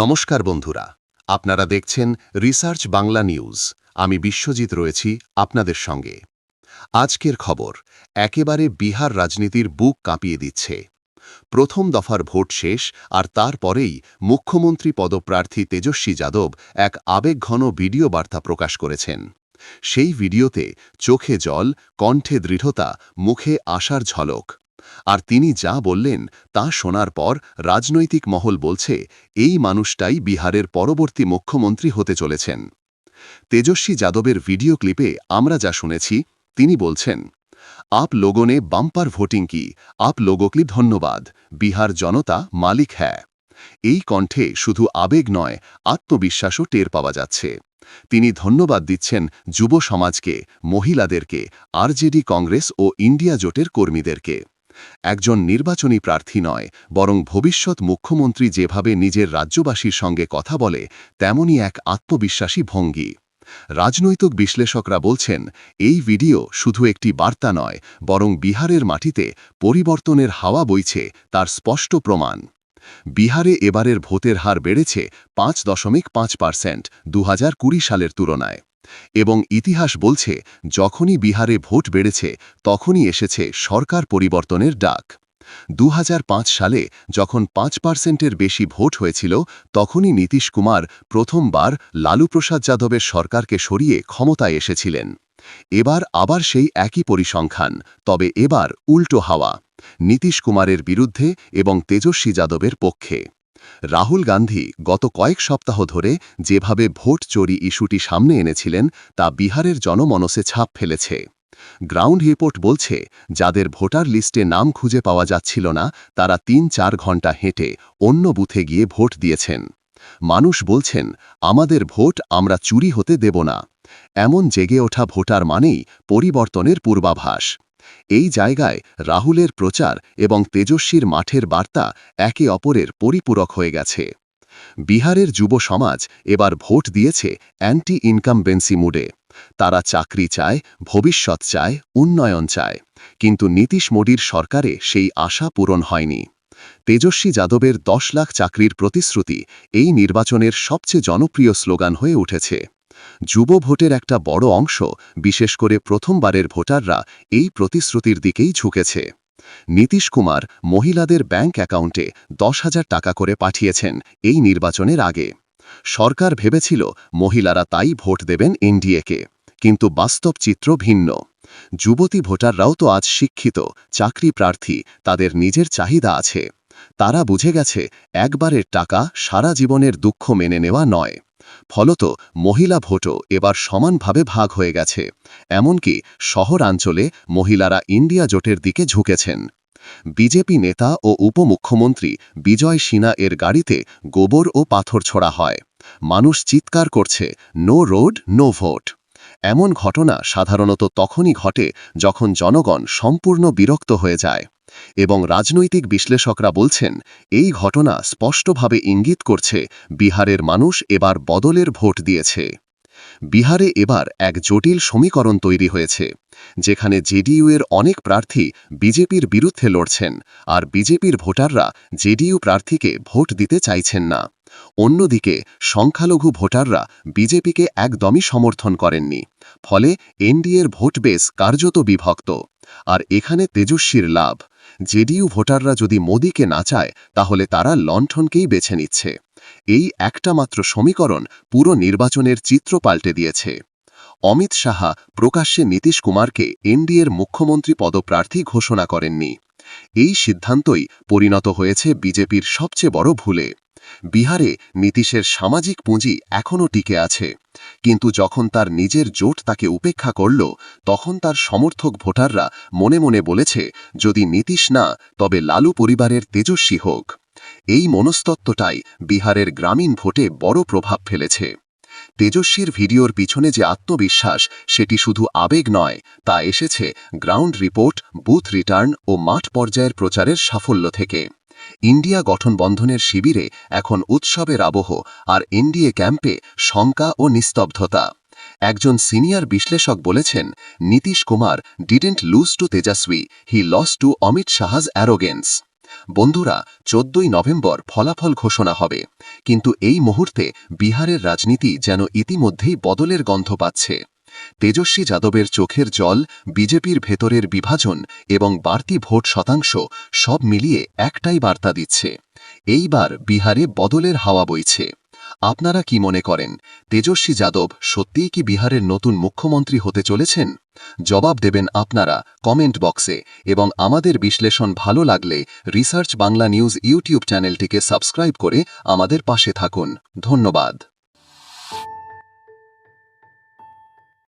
নমস্কার বন্ধুরা, আপনারা দেখছেন রিসার্চ বাংলা নিউজ। আমি বিশ্বজিৎ রয়েছি আপনাদের সঙ্গে। আজকের খবর, একেবারে বিহার রাজনীতির বুক কাঁপিয়ে দিচ্ছে। প্রথম দফার ভোট শেষ আর তারপরেই মুখ্যমন্ত্রী পদপ্রার্থী তেজস্বী যাদব এক আবেগঘন ভিডিও বার্তা প্রকাশ করেছেন। সেই ভিডিওতে চোখে জল, কণ্ঠে দৃঢ়তা, মুখে আশার ঝলক। আর তিনি যা বললেন তা শোনার পর রাজনৈতিক মহল বলছে, এই মানুষটাই বিহারের পরবর্তী মুখ্যমন্ত্রী হতে চলেছেন। তেজস্বী যাদবের ভিডিও ক্লিপে আমরা যা শুনেছি, তিনি বলছেন, আপ লোগনে বাম্পার ভোটিং কি, আপ লোগোক্লি ধন্যবাদ, বিহার জনতা মালিক হ্যাঁ এই কণ্ঠে শুধু আবেগ নয়, আত্মবিশ্বাসও টের পাওয়া যাচ্ছে। তিনি ধন্যবাদ দিচ্ছেন যুব সমাজকে, মহিলাদেরকে আরজেডি কংগ্রেস ও ইন্ডিয়া জোটের কর্মীদেরকে। একজন নির্বাচনী প্রার্থী নয়, বরং ভবিষ্যৎ মুখ্যমন্ত্রী যেভাবে নিজের রাজ্যবাসীর সঙ্গে কথা বলে, তেমনই এক আত্মবিশ্বাসী ভঙ্গি। রাজনৈতিক বিশ্লেষকরা বলছেন, এই ভিডিও শুধু একটি বার্তা নয়, বরং বিহারের মাটিতে পরিবর্তনের হাওয়া বইছে, তার স্পষ্ট প্রমাণ। বিহারে এবারের ভোটের হার বেড়েছে পাঁচ দশমিক পাঁচ পার্সেন্ট সালের তুলনায়। এবং ইতিহাস বলছে, যখনই বিহারে ভোট বেড়েছে, তখনই এসেছে সরকার পরিবর্তনের ডাক। দু হাজার পাঁচ সালে যখন পাঁচ পার্সেন্টের বেশি ভোট হয়েছিল, তখনই নীতিশ কুমার প্রথমবার লালু প্রসাদ যাদবের সরকারকে সরিয়ে ক্ষমতায় এসেছিলেন। এবার আবার সেই একই পরিসংখ্যান, তবে এবার উল্টো হাওয়া। নীতিশ কুমারের বিরুদ্ধে এবং তেজস্বী যাদবের পক্ষে। রাহুল গান্ধী গত কয়েক সপ্তাহ ধরে যেভাবে ভোট চোরি ইস্যুটি সামনে এনেছিলেন, তা বিহারের জনমনসে ছাপ ফেলেছে। গ্রাউন্ড রিপোর্ট বলছে, যাদের ভোটার লিস্টে নাম খুঁজে পাওয়া যাচ্ছিল না, তারা তিন চার ঘণ্টা হেঁটে অন্য বুথে গিয়ে ভোট দিয়েছেন। মানুষ বলছেন, আমাদের ভোট আমরা চুরি হতে দেব না। এমন জেগে ওঠা ভোটার মানেই পরিবর্তনের পূর্বাভাস। এই জায়গায় রাহুলের প্রচার এবং তেজস্বীর মাঠের বার্তা একে অপরের পরিপূরক হয়ে গেছে। বিহারের যুব সমাজ এবার ভোট দিয়েছে অ্যান্টি ইনকামবেন্সি মুডে। তারা চাকরি চায়, ভবিষ্যৎ চায়, উন্নয়ন চায়। কিন্তু নীতিশ মোদীর সরকারে সেই আশা পূরণ হয়নি। তেজস্বী যাদবের দশ লাখ চাকরির প্রতিশ্রুতি এই নির্বাচনের সবচেয়ে জনপ্রিয় স্লোগান হয়ে উঠেছে। যুব ভোটের একটা বড় অংশ, বিশেষ করে প্রথমবারের ভোটাররা এই প্রতিশ্রুতির দিকেই ঝুঁকেছে। নীতিশ কুমার মহিলাদের ব্যাংক অ্যাকাউন্টে দশ হাজার টাকা করে পাঠিয়েছেন এই নির্বাচনের আগে। সরকার ভেবেছিল মহিলারা তাই ভোট দেবেন এনডিএকে, কিন্তু বাস্তব চিত্র ভিন্ন। যুবতী ভোটাররাও তো আজ শিক্ষিত, চাকরি প্রার্থী, তাদের নিজের চাহিদা আছে। তারা বুঝে গেছে, একবারের টাকা সারা জীবনের দুঃখ মেনে নেওয়া নয়। ফলত মহিলা ভোটও এবার সমানভাবে ভাগ হয়ে গেছে। এমনকি শহরাঞ্চলে মহিলারা ইন্ডিয়া জোটের দিকে ঝুঁকেছেন। বিজেপি নেতা ও উপমুখ্যমন্ত্রী বিজয় সিনা এর গাড়িতে গোবর ও পাথর ছোড়া হয়। মানুষ চিৎকার করছে, নো রোড, নো ভোট। এমন ঘটনা সাধারণত তখনই ঘটে যখন জনগণ সম্পূর্ণ বিরক্ত হয়ে যায়। এবং রাজনৈতিক বিশ্লেষকরা বলছেন, এই ঘটনা স্পষ্টভাবে ইঙ্গিত করছে বিহারের মানুষ এবার বদলের ভোট দিয়েছে। বিহারে এবার এক জটিল সমীকরণ তৈরি হয়েছে, যেখানে জেডিইউ এর অনেক প্রার্থী বিজেপির বিরুদ্ধে লড়ছেন আর বিজেপির ভোটাররা জেডিইউ প্রার্থীকে ভোট দিতে চাইছেন না। অন্যদিকে, সংখ্যালঘু ভোটাররা বিজেপিকে একদমই সমর্থন করেননি, ফলে এনডিএর ভোট বেস কার্যত বিভক্ত, আর এখানে তেজস্বীর লাভ। জেডিইউ ভোটাররা যদি মোদীকে না চায়, তাহলে তারা লণ্ঠনকেই বেছে নিচ্ছে। এই একটা মাত্র সমীকরণ পুরো নির্বাচনের চিত্র পাল্টে দিয়েছে। অমিত সাহা প্রকাশ্যে নীতিশ কুমারকে এনডিএর মুখ্যমন্ত্রী পদপ্রার্থী ঘোষণা করেননি। এই সিদ্ধান্তই পরিণত হয়েছে বিজেপির সবচেয়ে বড় ভুলে। বিহারে নীতিশের সামাজিক পুঁজি এখনও টিকে আছে। কিন্তু যখন তার নিজের জোট তাকে উপেক্ষা করল, তখন তার সমর্থক ভোটাররা মনে মনে বলেছে, যদি নীতিশ না, তবে লালু পরিবারের তেজস্বী হোক। এই মনস্তত্ত্বটাই বিহারের গ্রামীণ ভোটে বড় প্রভাব ফেলেছে। তেজস্বীর ভিডিওর পিছনে যে আত্মবিশ্বাস, সেটি শুধু আবেগ নয়, তা এসেছে গ্রাউন্ড রিপোর্ট, বুথ রিটার্ন ও মাঠ পর্যায়ের প্রচারের সাফল্য থেকে। ইন্ডিয়া গঠন বন্ধনের শিবিরে এখন উৎসবের আবহ আর এনডিএ ক্যাম্পে শঙ্কা ও নিস্তব্ধতা। একজন সিনিয়র বিশ্লেষক বলেছেন, Nitish Kumar didn't lose to Tejashwi he lost to Amit Shah's arrogance বন্ধুরা, চোদ্দই নভেম্বর ফলাফল ঘোষণা হবে। কিন্তু এই মুহূর্তে বিহারের রাজনীতি যেন ইতিমধ্যেই বদলের গন্ধ পাচ্ছে। তেজস্বী যাদবের চোখের জল, বিজেপির ভেতরের বিভাজন এবং বাড়তি ভোট শতাংশ সব মিলিয়ে একটাই বার্তা দিচ্ছে। এইবার বিহারে বদলের হাওয়া বইছে। আপনারা কি মনে করেন, তেজস্বী যাদব সত্যিই কি বিহারের নতুন মুখ্যমন্ত্রী হতে চলেছেন? জবাব দেবেন আপনারা কমেন্ট বক্সে এবং আমাদের বিশ্লেষণ ভালো লাগলে রিসার্চ বাংলা নিউজ ইউটিউব চ্যানেলটিকে সাবস্ক্রাইব করে আমাদের পাশে থাকুন। ধন্যবাদ।